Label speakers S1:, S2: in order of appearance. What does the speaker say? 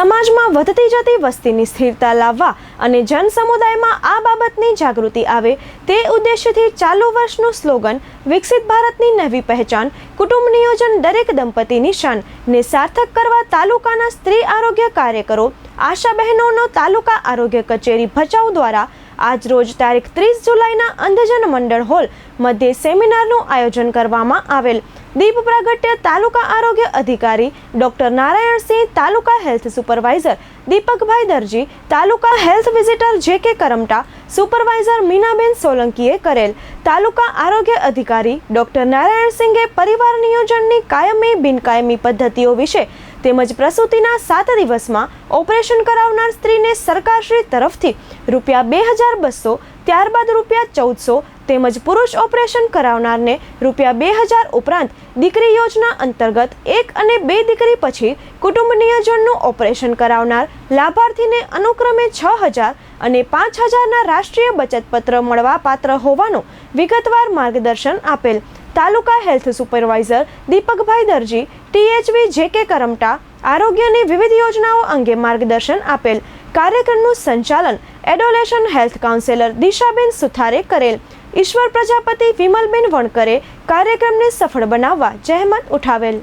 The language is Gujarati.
S1: સમાજમાં વધતી જતી વસ્તીની સ્થિરતા લાવવા અને જન સમુદાયમાં આ બાબતની જાગૃતિ આવે તે ઉદ્દેશ્યથી ચાલુ વર્ષનું સ્લોગન વિકસિત ભારતની નવી પહેચાન, કુટુંબ નિયોજન દરેક દંપતીની શાન ને સાર્થક કરવા તાલુકાના સ્ત્રી આરોગ્ય કાર્યકરો, આશા બહેનોનો તાલુકા આરોગ્ય કચેરી ભચાઉ દ્વારા આજ રોજ તારીખ ત્રીસ જુલાઈના અંધજન મંડળ હોલ મધ્યે સેમિનારનું આયોજન કરવામાં આવેલ. દીપ પ્રાગટ્ય તાલુકા આરોગ્ય અધિકારી ડોક્ટર નારાયણસિંહ તાલુકા હેલ્થ સુપરવાઇઝર દીપકભાઈ દરજી, તાલુકા health visitor J K Karamta, supervisor Minaben સોલંકીએ કરેલ. તાલુકા આરોગ્ય અધિકારી ડોક્ટર નારાયણસિંહે પરિવાર નિયોજનની કાયમી બિનકાયમી પદ્ધતિઓ વિશે તેમજ પ્રસૂતિના સાત દિવસમાં ઓપરેશન કરાવનાર સ્ત્રીને સરકારશ્રી તરફથી રૂપિયા બે હજાર બસો, ત્યારબાદ રૂપિયા ચૌદસો તેમજ પુરુષ ઓપરેશન કરાવનારને રૂપિયા બે હજાર ઉપરાંત દીકરી યોજના અંતર્ગત એક અને બે દીકરી પછી કુટુંબ નિયોજનનું ઓપરેશન કરાવનાર લાભાર્થીને અનુક્રમે છ હજાર અને પાંચ હજારના રાષ્ટ્રીય બચત પત્ર મળવા પાત્ર હોવાનું વિગતવાર માર્ગદર્શન આપેલ તાલુકા હેલ્થ સુપરવાઇઝર દીપકભાઈ દરજી, ટીએચવી જે કે કરમટા, આરોગ્યની વિવિધ યોજનાઓ અંગે માર્ગદર્શન આપેલ કાર્યક્રમનું સંચાલન એડોલેશન હેલ્થ કાઉન્સેલર દિશાબેન સુથારે કરેલ. ઈશ્વર પ્રજાપતિ વિમલબેન વણકરે કાર્યક્રમને સફળ બનાવવા જહેમત ઉઠાવેલ.